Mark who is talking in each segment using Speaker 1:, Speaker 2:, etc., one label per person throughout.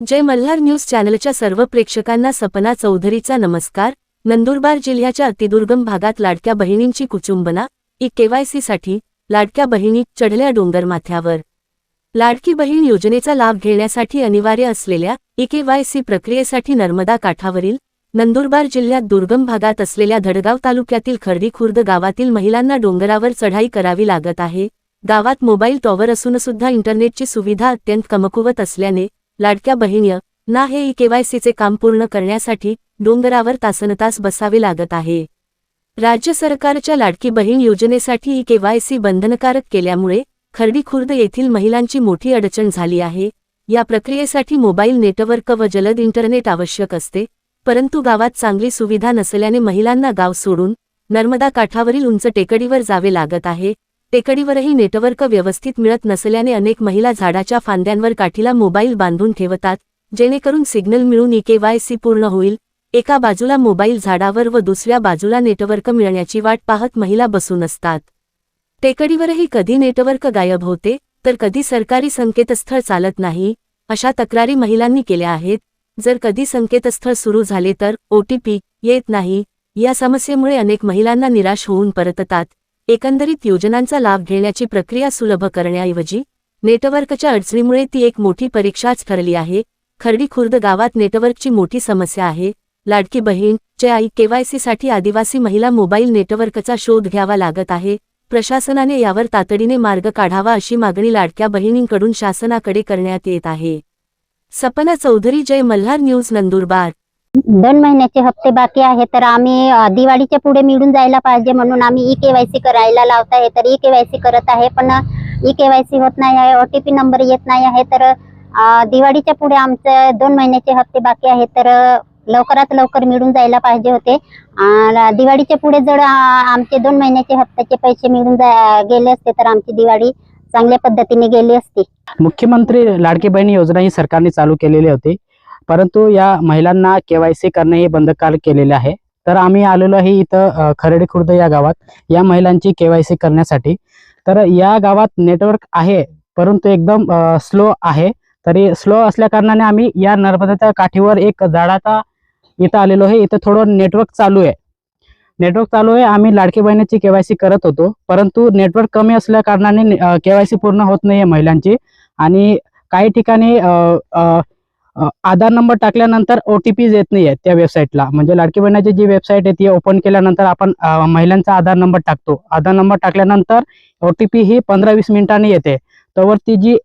Speaker 1: जय Malhar news चॅनलच्या सर्व प्रेक्षकांना सपना चौधरीचा नमस्कार. नंदुरबार जिल्ह्याच्या अतिदुर्गम भागात लाडक्या बहिणींची कुचुंबना ई केवायसीसाठी लाडक्या बहिणी चढल्या डोंगरमाथ्यावर लाडकी बहीण योजनेचा लाभ घेण्यासाठी अनिवार्य असलेल्या ई केवायसी प्रक्रियेसाठी नर्मदा काठावरील नंदुरबार जिल्ह्यात दुर्गम भागात असलेल्या धडगाव तालुक्यातील खर्डी खुर्द गावातील महिलांना डोंगरावर चढाई करावी लागत आहे. गावात मोबाईल टॉवर असूनसुद्धा इंटरनेटची सुविधा अत्यंत कमकुवत असल्याने लाडक्या बहिण्य ना हे ई केवायसीचे काम पूर्ण करण्यासाठी डोंगरावर तासनतास बसावे लागत आहे. राज्य सरकारच्या लाडकी बहीण योजनेसाठी ई केवायसी बंधनकारक केल्यामुळे खर्डी खुर्द येथील महिलांची मोठी अडचण झाली आहे. या प्रक्रियेसाठी मोबाईल नेटवर्क व जलद इंटरनेट आवश्यक असते परंतु गावात चांगली सुविधा नसल्याने महिलांना गाव सोडून नर्मदा काठावरील उंच टेकडीवर जावे लागत आहे. टेकडीवरही नेटवर्क व्यवस्थित मिळत नसल्याने अनेक महिला झाडाच्या फांद्यांवर काठीला मोबाईल बांधून ठेवतात जेणेकरून सिग्नल मिळून ई केवायसी पूर्ण होईल. एका बाजूला मोबाईल झाडावर व दुसऱ्या बाजूला नेटवर्क मिळण्याची वाट पाहत महिला बसून असतात टेकडीवरही कधी नेटवर्क गायब होते तर कधी सरकारी संकेतस्थळ चालत नाही अशा तक्रारी महिलांनी केल्या आहेत. जर कधी संकेतस्थळ सुरू झाले तर ओटीपी येत नाही या समस्येमुळे अनेक महिलांना निराश होऊन परततात. एकंदरीत योजनांचा लाभ घेण्याची प्रक्रिया सुलभ करण्याऐवजी नेटवर्कच्या अडचणीमुळे ती एक मोठी परीक्षाच ठरली आहे. खर्डी खुर्द गावात नेटवर्कची मोठी समस्या आहे. लाडकी बहीण चे आई केवायसीसाठी आदिवासी महिला मोबाईल नेटवर्कचा शोध घ्यावा लागत आहे. प्रशासनाने यावर तातडीने मार्ग काढावा अशी मागणी लाडक्या बहिणींकडून शासनाकडे करण्यात येत आहे. सपना चौधरी जय मल्हार न्यूज नंदुरबार.
Speaker 2: दोन महिन्याचे हप्ते बाकी आहे तर आम्ही दिवाळीच्या पुढे मिळून जायला पाहिजे म्हणून आम्ही ई केवायसी करायला लावत आहे. तर ई केवायसी करत आहे पण ई केवायसी होत नाही आहे ओटीपी नंबर येत नाही आहे तर दिवाळीच्या पुढे आमचे दोन महिन्याचे हप्ते बाकी आहे तर लवकरात लवकर मिळून जायला पाहिजे होते. दिवाळीच्या पुढे जर आमचे दोन महिन्याचे हप्त्याचे पैसे मिळून गेले असते तर आमची दिवाळी चांगल्या पद्धतीने गेली असती.
Speaker 3: मुख्यमंत्री लाडकी बहीण योजना ही सरकारने चालू केलेली होती. परंतु या महिलांना केवायसी करणे हे बंदकाल केलेले आहे. तर आम्ही आलेलो आहे इथं खरेडी खुर्द या गावात या महिलांची केवायसी करण्यासाठी. तर या गावात नेटवर्क आहे परंतु एकदम स्लो आहे. तरी स्लो असल्या कारणाने आम्ही या नर्मदाच्या काठीवर एक झाडाचा इथं आलेलो आहे इथं थोडं नेटवर्क चालू आहे. नेटवर्क चालू आहे. आम्ही लाडकी बहिणीची केवायसी करत होतो. परंतु नेटवर्क कमी असल्या कारणाने केवायसी पूर्ण होत नाही आहे महिलांची. आणि काही ठिकाणी आधार नंबर टाकल्यानंतर ओ टी पीज येत नाही आहे त्या वेबसाईटला म्हणजे लाडकी बहिणाची जी वेबसाईट आहे ती ओपन केल्यानंतर आपण महिलांचा आधार नंबर टाकतो. आधार नंबर टाकल्यानंतर ओ टी पी ही पंधरा वीस मिनिटांनी येते. तर ती जी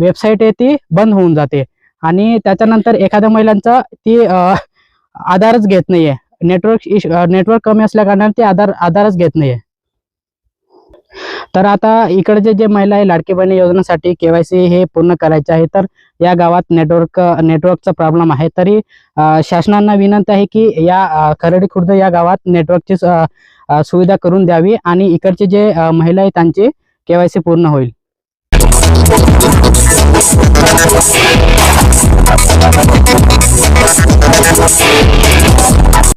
Speaker 3: वेबसाईट आहे ती बंद होऊन जाते. आणि त्याच्यानंतर एखाद्या महिलांचा ती आधारच घेत नाहीये. नेटवर्क नेटवर्क कमी असल्या कारणाने ती आधार आधारच घेत नाहीये. तर आता इकडचे जे महिला आहे लाडकी बहिणी योजनेसाठी केवायसी हे पूर्ण करायचे आहे. तर या गावात नेटवर्क नेटवर्कचा प्रॉब्लेम आहे. तरी शासनांना विनंती आहे की या खरडी खुर्द या गावात नेटवर्कची सुविधा करून द्यावी आणि इकडचे जे महिला आहे त्यांची केवायसी पूर्ण होईल.